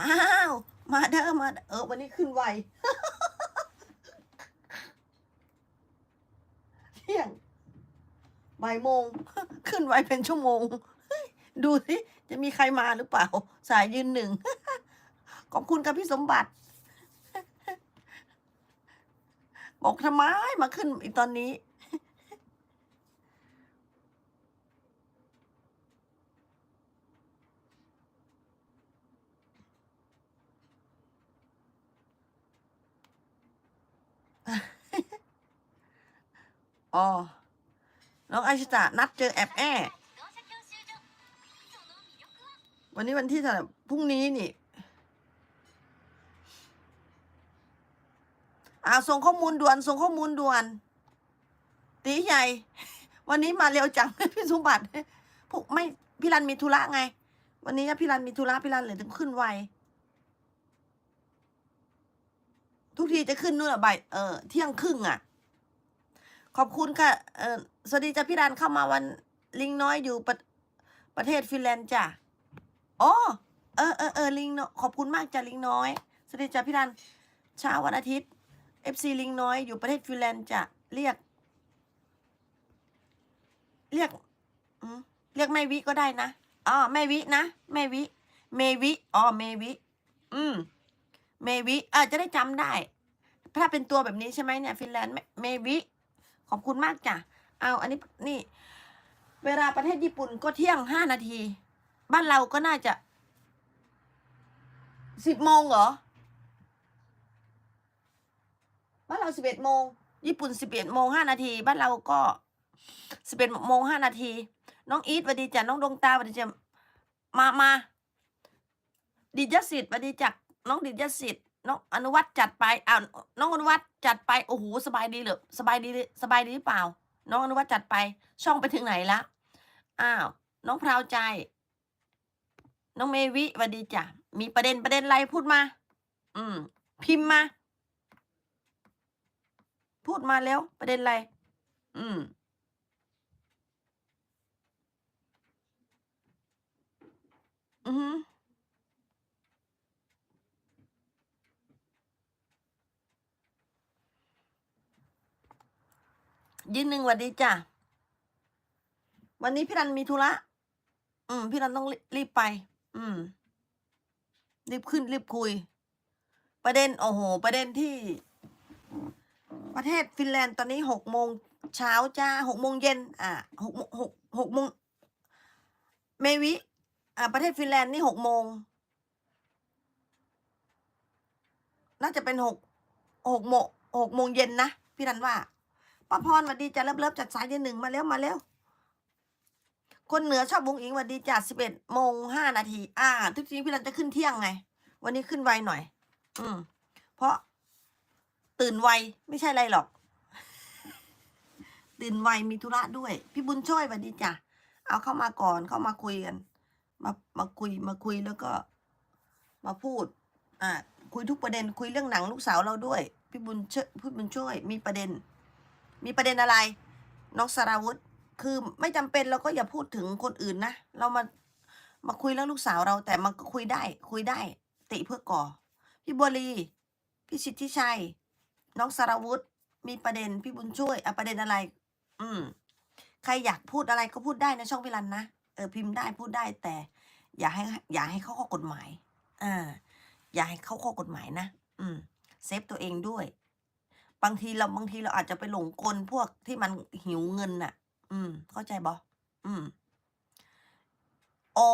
อ้าว มาเด้อมาเอออวันนี้ขึ้นไวเที่ยงบ่ายโมง ขึ้นไวเป็นชั่วโมง ดูสิจะมีใครมาหรือเปล่า สายยืนหนึ่ง ขอบคุณกับพี่สมบัติ บอกทำไมมาขึ้นอีกตอนนี้ อ๋อ น้องไอชิตะนัดเจอแอบแอวันนี้วันที่เท่าไหร่พรุ่งนี้นี่อ่าส่งข้อมูลด่วน ส่งข้อมูลด่วน ตีใหญ่ วันนี้มาเร็วจังพี่สมบัติพวกไม่พี่รันมีธุระไง วันนี้พี่รันมีธุระพี่รันเลยถึงขึ้นไว ทุกทีจะขึ้นนู่นอะบ่ายเออเที่ยงครึ่งอะขอบคุณค่ะ เออสวัสดีจ้ะพี่รันเข้ามาวันลิงน้อยอยู่ประประเทศฟินแลนด์จ้ะอ๋อเออเออเออลิงน้อยขอบคุณมากจ้ะลิงน้อย สวัสดีจ้ะพี่รันเช้าวันอาทิตย์ FC ลิงน้อยอยู่ประเทศฟินแลนด์จะเรียก เรียกอืมเรียกแม่วิก็ได้นะอ๋อแม่วินะแม่วิ เมวิอ๋อเมวิ อืม เมวิเออจะได้จำได้ ถ้าเป็นตัวแบบนี้ใช่ไหมเนี่ยฟินแลนด์เมวิขอบคุณมากจ้ะเอาอันนี้นี่ เวลาประเทศญี่ปุ่นก็เที่ยงห้านาที บ้านเราก็น่าจะสิบโมงเหรอบ้านเราสิบเอ็ดโมงญี่ปุ่นสิบเอ็ดโมงห้านาที บ้านเราก็สิบเอ็ดโมงห้านาที น้องอีทวัสดีจ้ะน้องดวงตาวัสดีจ้ะมามาดิจสิทธิ์วัสดีจ้ะ น้องดิจสิทธิ์น้องอนุวัตจัดไปอ้าวน้องอนุวัตจัดไปโอ้โหสบายดีเหรือสบายดีสบายดีหรือเปล่า น้องอนุวัตจัดไป ช่องไปถึงไหนละอ้าวน้องพราวใจ น้องเมวิสวัสดีจ้ะมีประเด็นประเด็นอะไรพูดมา อืม พิมพ์มา พูดมาแล้ว ประเด็นอะไร อืมอือ ยืนหนึ่งวัดดีจ้ะ วันนี้พี่รันมีธุระ อืม พี่รันต้องรีบไป อืม รีบขึ้นรีบคุย ประเด็น โอ้โห ประเด็นที่ ประเทศฟินแลนด์ตอนนี้หกโมงเช้าจ้าหกโมงเย็น อ่าหกหกหกโมงเมวิ อ่า ประเทศฟินแลนด์นี่หกโมง น่าจะเป็นหกหกโมงหกโมงเย็นนะ พี่รันว่า ป้าพรสวัสดีจ้าเลิฟเลิฟจัดสายเดือนหนึ่งมาแล้วมาแล้วคนเหนือชอบบุงอิงสวัสดีจ้าสิบเอ็ดโมงห้านาทีอ่า ทุกทีพี่รันจะขึ้นเที่ยงไง วันนี้ขึ้นไวหน่อย อืม เพราะ ตื่นไวไม่ใช่อะไรหรอก ตื่นไวมีธุระด้วย พี่บุญช่วยสวัสดีจ้ะเอาเข้ามาก่อนเข้ามาคุยกัน มามาคุยมาคุยแล้วก็ มาพูด อ่าคุยทุกประเด็นคุยเรื่องหนังลูกสาวเราด้วย พี่บุญช่วยพี่บุญช่วยมีประเด็น มีประเด็นอะไร น้องสราวุธ คือไม่จำเป็นเราก็อย่าพูดถึงคนอื่นนะ เรามามาคุยเรื่องลูกสาวเราแต่มันก็คุยได้ คุยได้ ติเพื่อก่อ พี่บัวลีพี่สิทธิชัย น้องสารวุฒิมีประเด็นพี่บุญช่วยอะประเด็นอะไร อืม ใครอยากพูดอะไรก็พูดได้นะช่องพิรันนะเออพิมพ์ได้พูดได้แต่ อย่าให้ อย่าให้เข้าข้อกฎหมายอ่าอย่าให้เข้าข้อกฎหมายนะอืม เซฟตัวเองด้วย บางทีเราบางทีเราอาจจะไปหลงกลพวกที่มันหิวเงินน่ะ อืม เข้าใจบออืม โอ้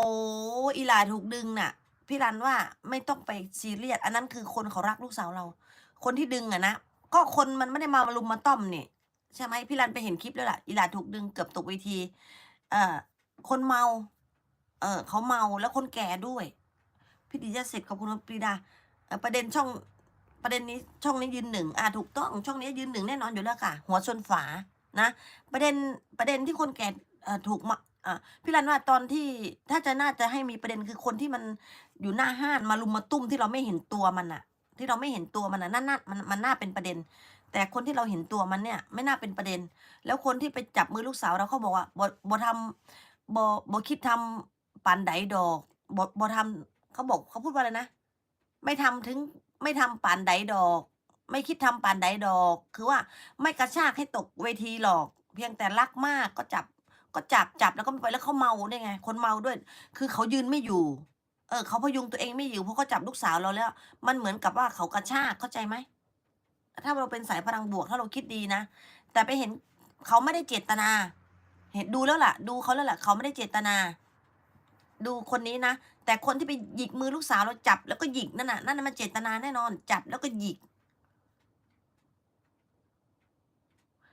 อีหลาถูกดึงน่ะ พี่รันว่าไม่ต้องไปซีเรียสอันนั้นคือคนเขารักลูกสาวเรา คนที่ดึงอะนะก็คนมันไม่ได้มามารุมมาต้อมนี่ใช่ไหมพี่รันไปเห็นคลิปแล้วล่ะอีหลาถูกดึงเกือบตกเวที เอ่อ คนเมา เออเขาเมาแล้วคนแก่ด้วย พี่ดิจะเสร็จขอบคุณปรีดาประเด็นช่อง ประเด็นนี้ช่องนี้ยืนหนึ่งอ่าถูกต้องช่องนี้ยืนหนึ่งแน่นอนอยู่แล้วค่ะ หัวชนฝานะ ประเด็นประเด็นที่คนแก่ถูกมาพี่รันว่าตอนที่ถ้าจะน่าจะให้มีประเด็นคือคนที่มันอยู่หน้าห้านมาลุมมาตุ้มที่เราไม่เห็นตัวมันอะที่เราไม่เห็นตัวมันอะนั่นน่ามันมันน่าเป็นประเด็น แต่คนที่เราเห็นตัวมันเนี่ย ไม่น่าเป็นประเด็น แล้วคนที่ไปจับมือลูกสาวเราเขาบอกว่าบ่บ่ทำบ่บ่คิดทำปานใดดอกบ่บ่ทำเขาบอกเขาพูดว่าอะไรนะไม่ทำถึง ไม่ทำปานใดดอก ไม่คิดทำปานใดดอก คือว่าไม่กระชากให้ตกเวทีหรอก เพียงแต่รักมากก็จับก็จับจับแล้วก็ไปแล้วเขาเมาได้วยไง คนเมาด้วย คือเขายืนไม่อยู่ เออเขาพยุงตัวเองไม่อยู่เพราะเขาจับลูกสาวเราแล้ว มันเหมือนกับว่าเขากระชากเข้าใจไหมถ้าเราเป็นสายพลังบวกถ้าเราคิดดีนะแต่ไปเห็นเขาไม่ได้เจตนา เห็นดูแล้วล่ะ ดูเขาแล้วล่ะ เขาไม่ได้เจตนา ดูคนนี้นะ แต่คนที่ไปหยิกมือลูกสาวเราจับ แล้วก็หยิกนั่นน่ะนั่นน่ะมันเจตนาแน่นอน จับแล้วก็หยิก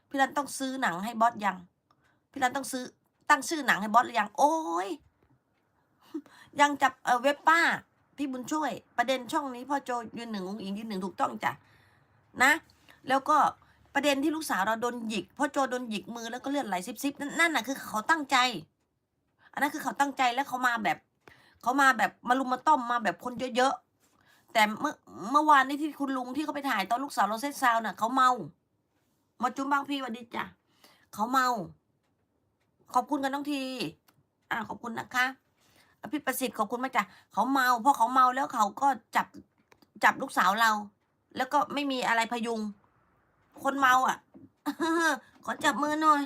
พี่รันต้องซื้อหนังให้บอสยัง พี่รันต้องซื้อตั้งชื่อหนังให้บอสหรือยัง โอ้ยยังจับเออเว็บป้า พี่บุญช่วย ประเด็นช่องนี้พ่อโจยืนหนึ่งองค์อิงยืนหนึ่งถูกต้องจ้ะนะ แล้วก็ประเด็นที่ลูกสาวเราโดนหยิกพ่อโจโดนหยิกมือแล้วก็เลือดไหลซิบๆนั่นน่ะคือเขาตั้งใจ อันนั้นคือเขาตั้งใจแล้วเขามาแบบเขามาแบบมารุมมาต้อมมาแบบคนเยอะๆแต่เมื่อเมื่อวานนี้ที่คุณลุงที่เขาไปถ่ายตอนลูกสาวเราเซ็ตซาวน์น่ะเขาเมามาจุ้มบางพี่วัสดีจ้ะเขาเมา ขอบคุณกันน้องที อ่าขอบคุณนะคะอะพี่ประสิทธิ์ขอบคุณมากจ้ะเขาเมาเพราะเขาเมาแล้วเขาก็จับจับลูกสาวเรา แล้วก็ไม่มีอะไรพยุง คนเมาอะขอจับมือหน่อย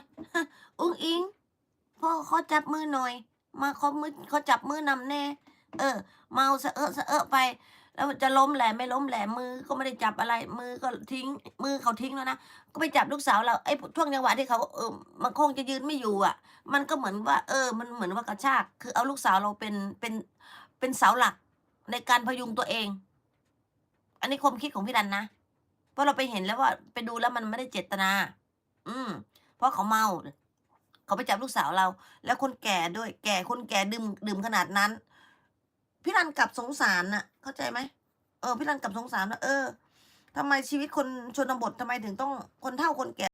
อุ้งอิง พ่อเขอจับมือหน่อย มาเขอมือเขอจับมือนำแน่ เออ เมาสะเอะสะเอะไป แล้วจะล้มแหละไม่ล้มแหละมือก็ไม่ได้จับอะไร มือก็ทิ้ง มือเขาทิ้งแล้วนะก็ไปจับลูกสาวเราไอ้ช่วงจังหวะที่เขาเออมันคงจะยืนไม่อยู่อะ มันก็เหมือนว่า เออ มันเหมือนว่ากระชาก คือเอาลูกสาวเราเป็นเป็นเป็นเสาหลักในการพยุงตัวเอง อันนี้ความคิดของพี่ดันนะ เพราะเราไปเห็นแล้วว่าไปดูแล้วมันไม่ได้เจตนา อืม เพราะเขาเมา เขาไปจับลูกสาวเรา แล้วคนแก่ด้วย แก่คนแก่ดื่มดื่มขนาดนั้น พี่รันกลับสงสารน่ะ เข้าใจไหมเออพี่รันกลับสงสารว่าเออทำไมชีวิตคนชนบททำไมถึงต้องคนเฒ่าคนแก่